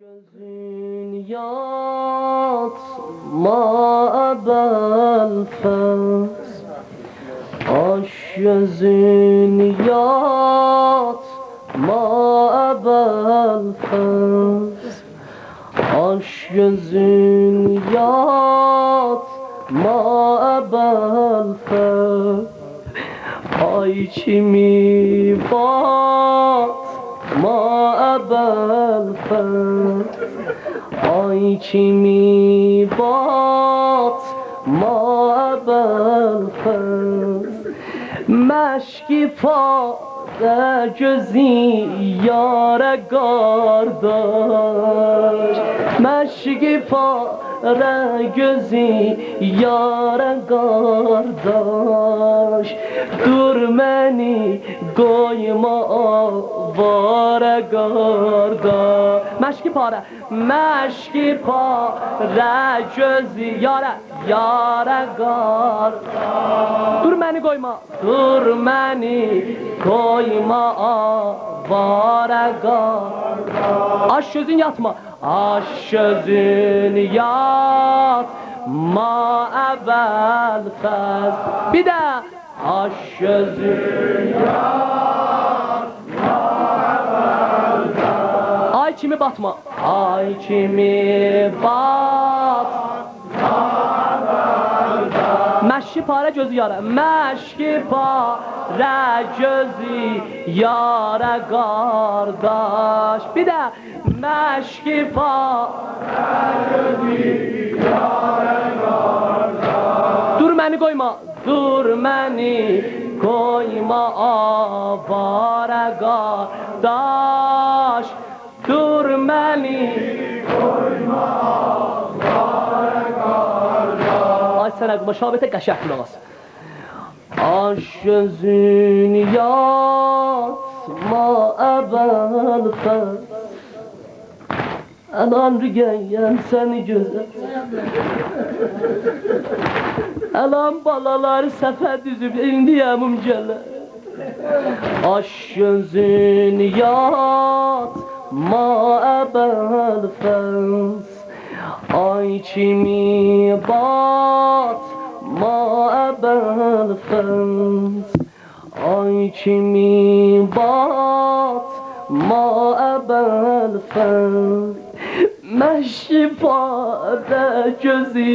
Gözün yatma belfez Aş gözün yatma belfez Aş gözün yatma belfez Ay çimi batma belfez Ay çimi batma belfez Meşki pare gözü yare kardeş Meşki pare gözü yare kardeş. Dur beni koyma avare kardeş. Meşki pare, meşki pare gözü yare yare kardeş. Dur beni koyma, dur beni koyma avare kardeş. Aş gözün yatma, aş gözün yatma evvel fez Bir de aş gözün Ay kimi batma, ay kimi bat Məşki parə gözü yara, məşki parə gözü yara qardaş. Bir də məşki parə gözü yara qardaş. Dur məni qoyma, dur məni qoyma avara Qəşəng qulaq as. Aş gözün yatma əbəl fəz Əlan rügəyən səni gözə Əlan balalar səfə düzüb indiyəmim gələ. Aş gözün yatma əbəl fəz Ay kimi batma ebel fens Ay kimi batma ebel fens Meşifade gözü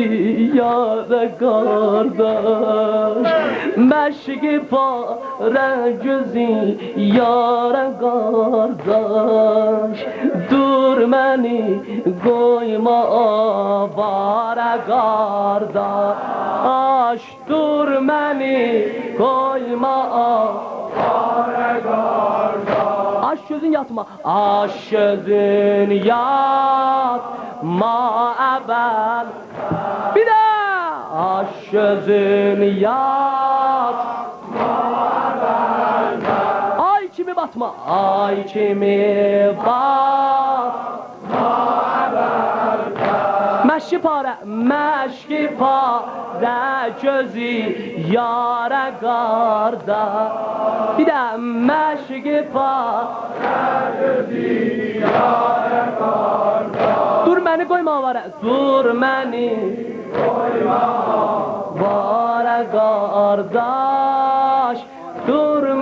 yare kardeş Meşifade gözü yare kardeş Dur beni koyma avara kardeş yatma, aş gözün yatma evvel. Bir de aş gözün yatma evvel. Ay kimi batma, ay kimi batma چی پاره مشکی پا ده جزی یار گاردا دیدم مشکی پا جزی یار گاردا دور منی گوی ماوره دور منی گوی ماوره وار گارداش دور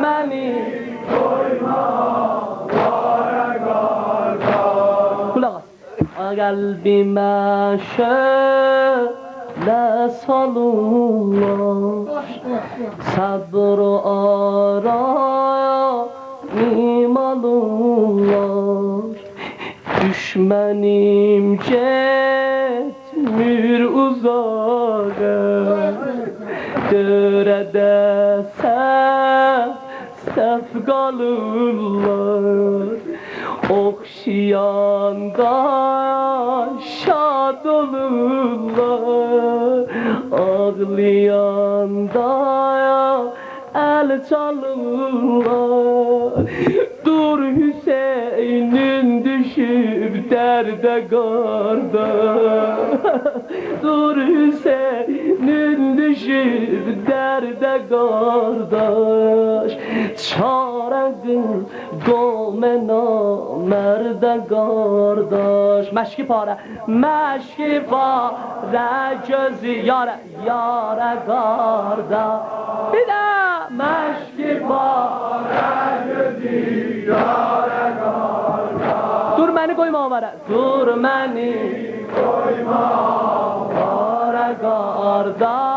Kalbime şöyle salınlar Sabr araya imalınlar Düşmenim getmir uzağa. Dörede sen sef kalırlar Okşayanda şad olurlar. Ağlayanda el çalırlar. Dur Hüseyin'in düşüp derde karda Dur Hüseyin'in düşüp derde kardeş. Çare kıl gomena merde kardeş. Meşki pare, meşki pare gözü yare, yare karda Bir de meşki pare beni koyma avara, dur koyma avara kardeş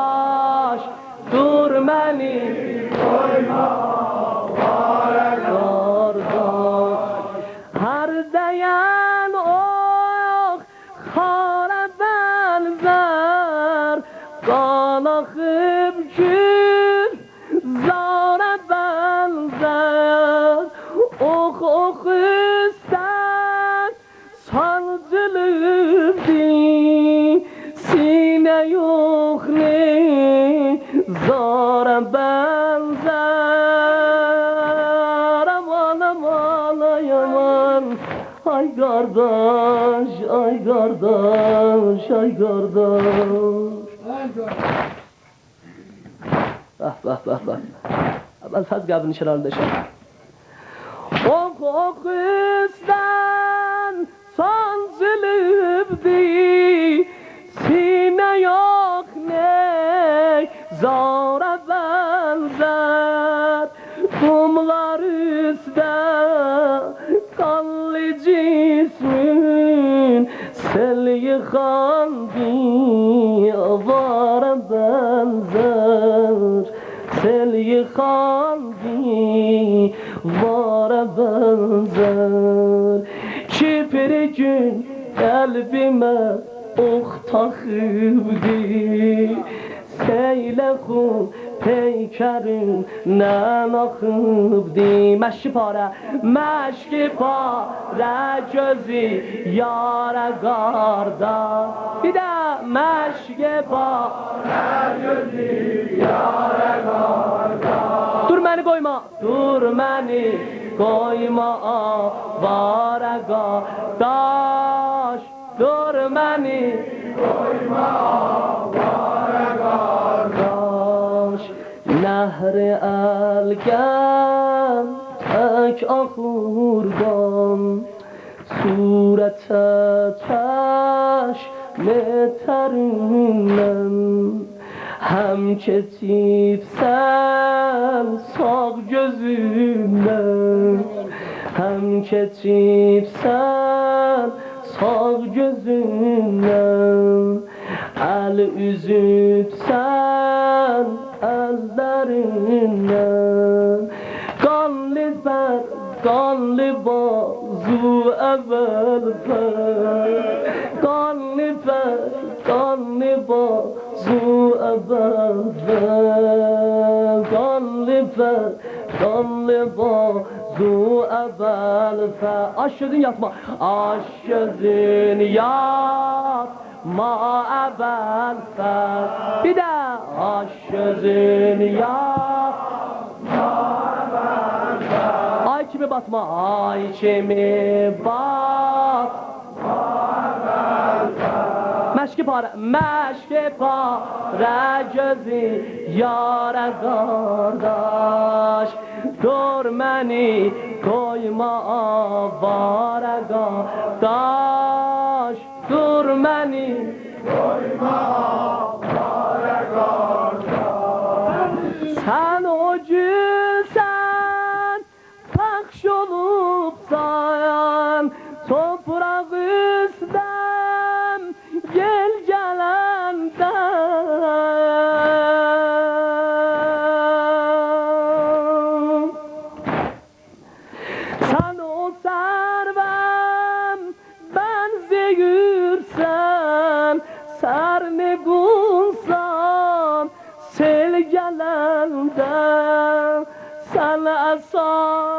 ay kardeş Bak bak bak bak Ben faz qabını şırarında şey Ok ok üstten sancılıbdı Sine yok ne zara benzer. Kumlar üstte Yıkandı avara benzer? Sel yıkandı vara benzer? Kiprikün kalbime ok takıbdı. Seyle xun peykerin nən axıbdı Məşki para, məşki para gözü yara qarda Bir də məşki para gözü yara qarda Dur məni qoyma, dur məni qoyma avara qardaş Dur məni elgen tek ahurdan Surete teş meterinden Hem ketifsen sağ gözümden Hem ketifsen sağ gözümden El üzüpsen ellerinden Kanlı kanlı bazu evvel per Kanlı ber, kanlı bazu evvel per Kanlı ber, kanlı bazu evvel per Aşözün yatma, aşözün yatma ma evvel fer Bir de aş gözün ya Ay kimi batma ay kimi bat Məşki para, məşki para gözü yara qardaş Dur məni koyma avara qardaş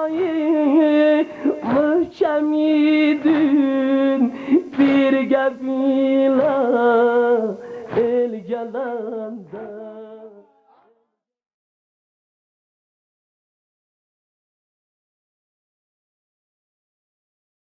Dünyayı bir gafila el gelenden